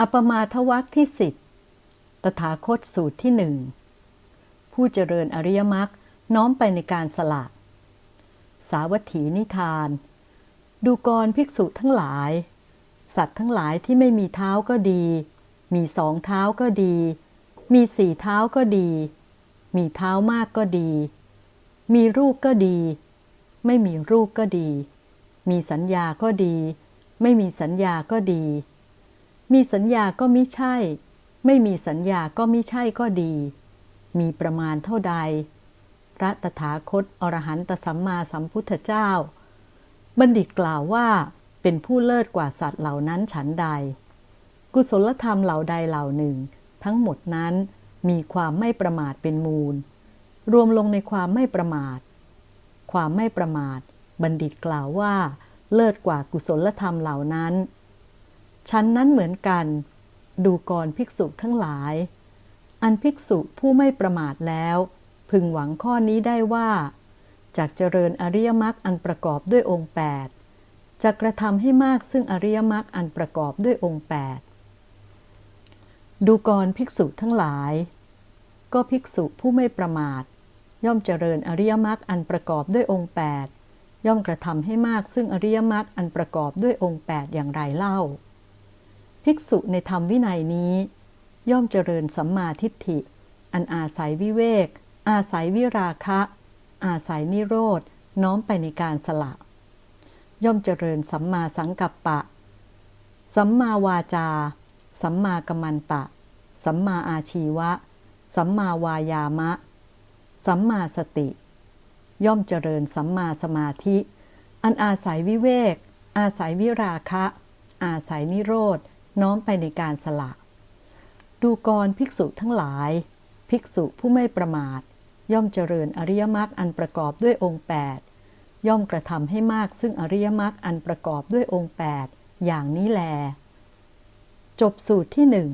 อปมาทวักที่สิบตถาคตสูตรที่หนึ่ง ผู้เจริญอริยมรรคน้อมไปในการสละ สาวัตถีนิทาน ดูกรภิกษุทั้งหลาย สัตว์ทั้งหลายที่ไม่มีเท้าก็ดี มีสองเท้าก็ดี มีสี่เท้าก็ดี มีเท้ามากก็ดี มีรูปก็ดี ไม่มีรูปก็ดี มีสัญญาก็ดี ไม่มีสัญญาก็ดี มีสัญญาก็ม่ใช่ ไม่มีสัญญาก็ม่ใช่ก็ดี มีประมาณเท่าใด พระตถาคตอรหันตสัมมาสัมพุทธเจ้า บัณฑิตกล่าวว่าเป็นผู้เลิศกว่าสัตว์เหล่านั้นฉันใด กุศลธรรมเหล่าใดเหล่าหนึ่ง ทั้งหมดนั้นมีความไม่ประมาทเป็นมูล รวมลงในความไม่ประมาท ความไม่ประมาท บัณฑิตกล่าวว่า เลิศกว่ากุศลธรรมเหล่านั้น ชั้นนั้นเหมือนกัน ดูกรภิกษุทั้งหลาย อันภิกษุผู้ไม่ประมาทแล้ว พึงหวังข้อนี้ได้ว่าจากเจริญอริยมรรคอันประกอบด้วยองค์ 8จะกระทำให้มากซึ่งอริยมรรคอันประกอบด้วยองค์ 8 ดูกรภิกษุทั้งหลาย ก็ภิกษุผู้ไม่ประมาท ย่อมเจริญอริยมรรคอันประกอบด้วยองค์ 8 ย่อมกระทำให้มากซึ่งอริยมรรคอันประกอบด้วยองค์ 8 อย่างไรเล่า ภิกษุในธรรมวินัยนี้ ย่อมเจริญสัมมาทิฏฐิ อันอาศัยวิเวก อาศัยวิราคะ อาศัยนิโรธน้อมไปในการสละ ย่อมเจริญสัมมาสังกัปปะ สัมมาวาจา สัมมากัมมันตะ สัมมาอาชีวะ สัมมาวายามะ สัมมาสติ ย่อมเจริญสัมมาสมาธิ อันอาศัยวิเวก อาศัยวิราคะ อาศัยนิโรธ น้อมไปในการสละ ดูกรภิกษุทั้งหลาย ภิกษุผู้ไม่ประมาท ย่อมเจริญอริยมรรคอันประกอบด้วยองค์ 8 ย่อมกระทำให้มากซึ่งอริยมรรคอันประกอบด้วยองค์ 8 อย่างนี้แล จบสูตรที่หนึ่ง